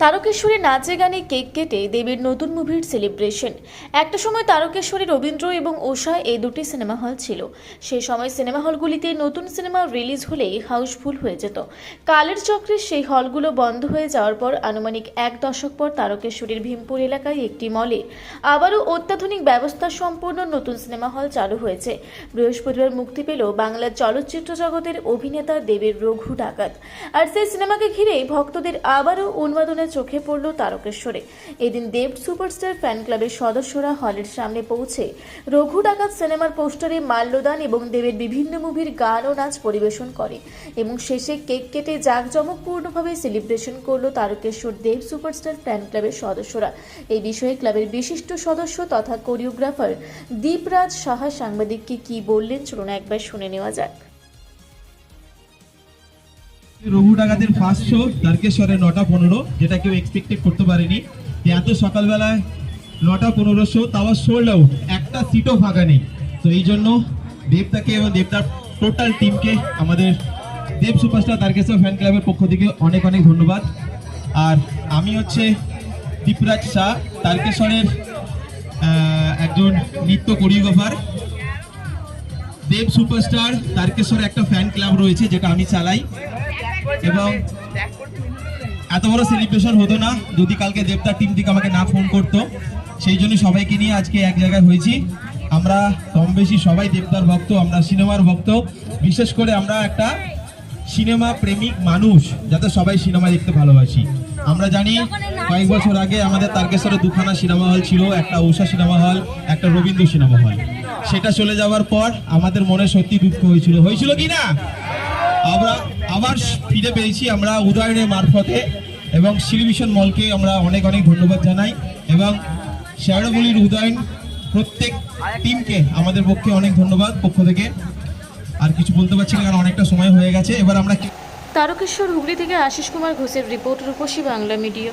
তারকেশ্বরী নাচে গানে কেক কেটে দেবীর নতুন মুভির সেলিব্রেশন একটা সময় তারকেশ্বরী, রবীন্দ্র এবং ওষা এই দুটি সিনেমা হল ছিল। সেই সময় সিনেমা হলগুলিতে নতুন সিনেমা রিলিজ হলেই হাউসফুল হয়ে যেত। কালের চক্রে সেই হলগুলো বন্ধ হয়ে যাওয়ার পর আনুমানিক এক দশক পর তারকেশ্বরীর ভীমপুর এলাকায় একটি মলে আবারও অত্যাধুনিক ব্যবস্থা সম্পন্ন নতুন সিনেমা হল চালু হয়েছে। বৃহস্পতিবার মুক্তি পেল বাংলার চলচ্চিত্র জগতের অভিনেতা দেবের রঘু ডাকাত। আর সেই সিনেমাকে ঘিরেই ভক্তদের আবারও উন্মাদনের চোখে পড়ল তারকেশ্বরে। এদিন দেব সুপারস্টার ফ্যান ক্লাবের সদস্যরা হলের সামনে পৌঁছে রঘু ডাকাত সিনেমার পোস্টারে মাল্যদান এবং দেবের বিভিন্ন মুভির গান ও নাচ পরিবেশন করে এবং শেষে কেক কেটে জাঁকজমকপূর্ণভাবে সেলিব্রেশন করল তারকেশ্বর দেব সুপারস্টার ফ্যান ক্লাবের সদস্যরা। এই বিষয়ে ক্লাবের বিশিষ্ট সদস্য তথা কোরিওগ্রাফার দীপরাজ সাহা সাংবাদিককে কি বললেন, চলুন একবার শুনে নেওয়া যাক। রঘু ডাকাতের ফার্স্ট শো তারকেশ্বরে নটা পনেরো, যেটা কেউ এক্সপেক্টেড করতে পারেনি। এত সকালবেলায় নটা পনেরো শো তাও সোল্ড আউট একটা সিটও ফাঁকা নেই। তো এই জন্য দেবদাকে এবং দেবদার টোটাল টিমকে আমাদের দেব সুপারস্টার তারকেশ্বর ফ্যান ক্লাবের পক্ষ থেকে অনেক অনেক ধন্যবাদ। আর আমি হচ্ছে দীপরাজ শাহ তারকেশ্বরের একজন নৃত্য কোরিওগ্রাফার দেব সুপারস্টার তারকেশ্বরে একটা ফ্যান ক্লাব রয়েছে, যেটা আমি চালাই। এবং এত বড় সেলিব্রেশন হতো না। যদি কালকে দেবতার টিম থেকে আমাকে না ফোন করতো, সেই জন্য সবাইকে নিয়ে আজকে এক জায়গায় হয়েছি। আমরা কম বেশি সবাই দেবতার ভক্ত, আমরা সিনেমার ভক্ত। বিশেষ করে আমরা একটা সিনেমা প্রেমিক মানুষ, যাতে সবাই সিনেমা দেখতে ভালোবাসি। আমরা জানি কয়েক বছর আগে আমাদের তারকেশ্বরে দুখানা সিনেমা হল ছিল, একটা ঊষা সিনেমা হল, একটা রবীন্দ্র সিনেমা হল। সেটা চলে যাওয়ার পর আমাদের মনে সত্যি দুঃখ হয়েছিল। হয়েছিল কি না? আমরা আবার ফিরে পেয়েছি আমরা উদয়নের মারফতে এবং সিলিভিশন মলকে আমরা অনেক অনেক ধন্যবাদ জানাই এবং শেয়ারবলির উদয়ন প্রত্যেক টিমকে আমাদের পক্ষে অনেক ধন্যবাদ পক্ষ থেকে। আর কিছু বলতে পারছি না কারণ অনেকটা সময় হয়ে গেছে। এবার আমরা তারকেশ্বর হুগলি থেকে আশিস কুমার ঘোষের রিপোর্ট রূপসী বাংলা মিডিয়া।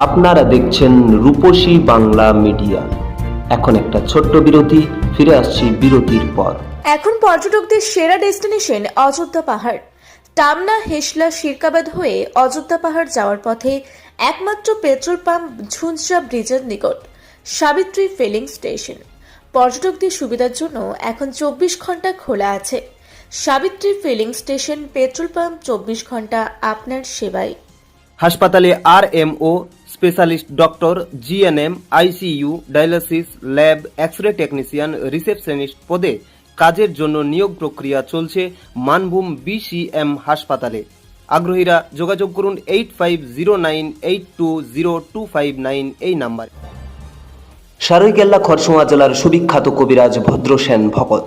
আপনারা দেখছেন রূপসী বাংলা মিডিয়া। এখন একটা ছোট্ট বিরতি ফিরে আসছি বিরতির পর। এখন পর্যটকদের সেরা ডেস্টিনেশন অযোধ্যা পাহাড়। টামনা হেসলা শিরকাবাদ হয়ে অযোধ্যা পাহাড় যাওয়ার পথে একমাত্র পেট্রোল পাম্প ঝুনঝা ব্রিজের নিকট সাবিত্রী ফিলিং স্টেশন। পর্যটকদের সুবিধার জন্য এখন চব্বিশ ঘণ্টা খোলা আছে। Savitri filling station petrol pump চব্বিশ ঘণ্টা আপনার সেবায়। হাসপাতালে R M O specialist doctor GNM ICU dialysis, lab X ray technician, receptionist পদে কাজের জন্য নিয়োগ প্রক্রিয়া চলছে মানভূম বিসিএম হাসপাতালে। আগ্রহীরা যোগাযোগ করুন eight five zero nine eight two zero two five nine এই নাম্বার। সারৈকেল্লা খরসোয়া জেলার সুবিখ্যাত কবিরাজ Bhadrasen Bhakat.